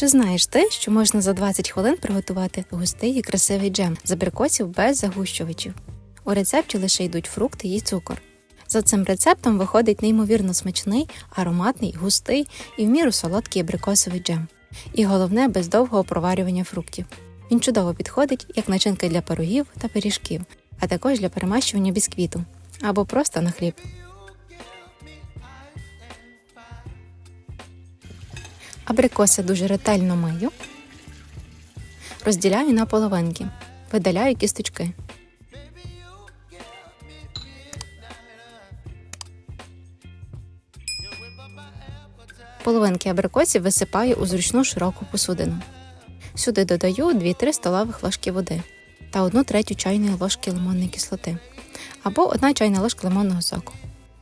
Чи знаєш ти, що можна за 20 хвилин приготувати густий і красивий джем з абрикосів без загущувачів? У рецепті лише йдуть фрукти і цукор. За цим рецептом виходить неймовірно смачний, ароматний, густий і в міру солодкий абрикосовий джем. І головне без довгого проварювання фруктів. Він чудово підходить як начинка для пирогів та пиріжків, а також для перемащування бісквіту або просто на хліб. Абрикоси дуже ретельно мию, розділяю на половинки, видаляю кісточки. Половинки абрикосів висипаю у зручну широку посудину. Сюди додаю 2-3 столових ложки води та 1 третю чайної ложки лимонної кислоти або 1 чайна ложка лимонного соку.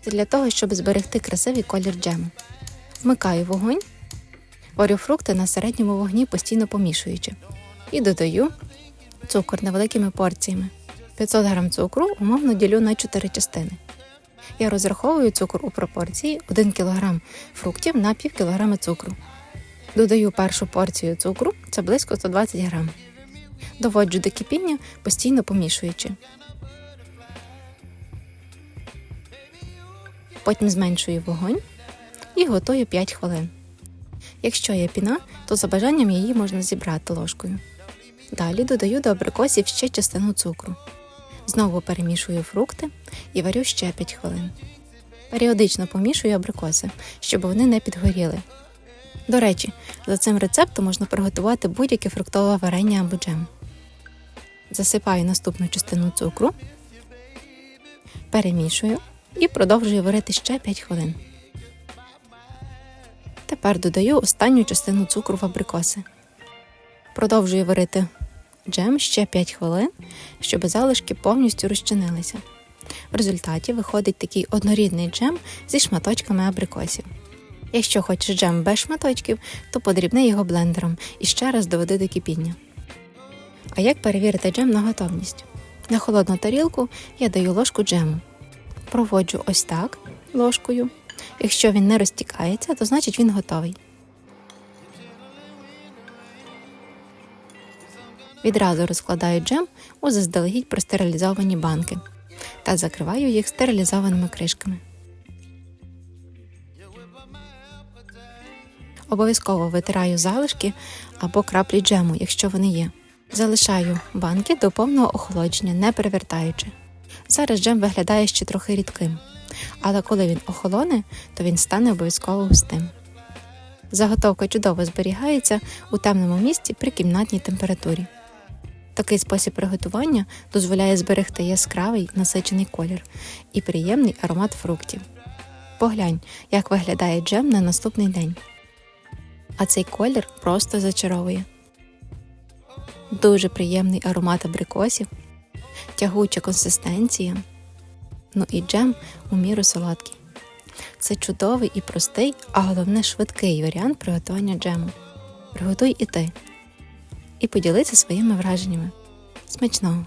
Це для того, щоб зберегти красивий колір джему. Вмикаю вогонь, варю фрукти на середньому вогні, постійно помішуючи. І додаю цукор невеликими порціями. 500 г цукру умовно ділю на 4 частини. Я розраховую цукор у пропорції 1 кг фруктів на пів кілограма цукру. Додаю першу порцію цукру, це близько 120 г. Доводжу до кипіння, постійно помішуючи. Потім зменшую вогонь і готую 5 хвилин. Якщо є піна, то за бажанням її можна зібрати ложкою. Далі додаю до абрикосів ще частину цукру. Знову перемішую фрукти і варю ще 5 хвилин. Періодично помішую абрикоси, щоб вони не підгоріли. До речі, за цим рецептом можна приготувати будь-яке фруктове варення або джем. Засипаю наступну частину цукру, перемішую і продовжую варити ще 5 хвилин. Тепер додаю останню частину цукру в абрикоси. Продовжую варити джем ще 5 хвилин, щоб залишки повністю розчинилися. В результаті виходить такий однорідний джем зі шматочками абрикосів. Якщо хочеш джем без шматочків, то подрібни його блендером і ще раз доведи до кипіння. А як перевірити джем на готовність? На холодну тарілку я даю ложку джему. Проводжу ось так ложкою. Якщо він не розтікається, то значить він готовий. Відразу розкладаю джем у заздалегідь простерилізовані банки та закриваю їх стерилізованими кришками. Обов'язково витираю залишки або краплі джему, якщо вони є. Залишаю банки до повного охолодження, не перевертаючи. Зараз джем виглядає ще трохи рідким, але коли він охолоне, то він стане обов'язково густим. Заготовка чудово зберігається у темному місці при кімнатній температурі. Такий спосіб приготування дозволяє зберегти яскравий насичений колір і приємний аромат фруктів. Поглянь, як виглядає джем на наступний день. А цей колір просто зачаровує. Дуже приємний аромат абрикосів, тягуча консистенція. Ну і джем у міру солодкий. Це чудовий і простий, а головне швидкий варіант приготування джему. Приготуй і ти. І поділися своїми враженнями. Смачного!